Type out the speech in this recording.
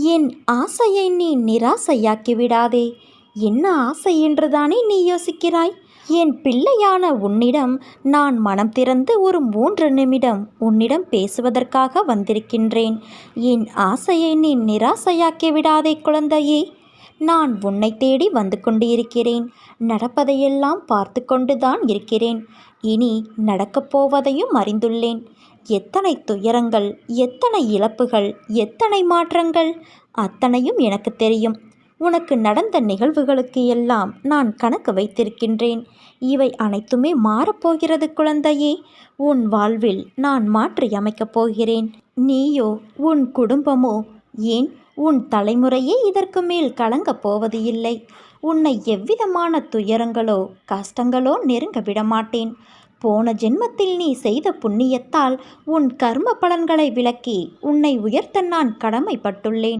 என் ஆசையை நீ நிராசையாக்கி விடாதே என்ன ஆசை என்றுதானே நீ யோசிக்கிறாய்? என் பிள்ளையான உன்னிடம் நான் மனம் திறந்து ஒரு மூன்று நிமிடம் உன்னிடம் பேசுவதற்காக வந்திருக்கின்றேன். என் ஆசையை நீ நிராசையாக்கி விடாதே குழந்தையே. நான் உன்னை தேடி வந்து கொண்டிருக்கிறேன். நடப்பதையெல்லாம் பார்த்து கொண்டுதான் இருக்கிறேன். இனி நடக்கப் போவதையும் அறிந்துள்ளேன். எத்தனை துயரங்கள் எத்தனை இழப்புகள் எத்தனை மாற்றங்கள் அத்தனையும் எனக்கு தெரியும். உனக்கு நடந்த நிகழ்வுகளுக்கு எல்லாம் நான் கணக்கு வைத்திருக்கின்றேன். இவை அனைத்துமே மாறப்போகிறது குழந்தையே. உன் வாழ்வில் நான் மாற்றி அமைக்கப் போகிறேன். நீயோ உன் குடும்பமோ ஏன்? உன் தலைமுறையே இதற்கு மேல் கலங்கப் போவது இல்லை. உன்னை எவ்விதமான துயரங்களோ கஷ்டங்களோ நெருங்க விடமாட்டேன். போன ஜென்மத்தில் நீ செய்த புண்ணியத்தால் உன் கர்ம பலன்களை விளக்கி உன்னை உயர்த்த நான் கடமைப்பட்டுள்ளேன்.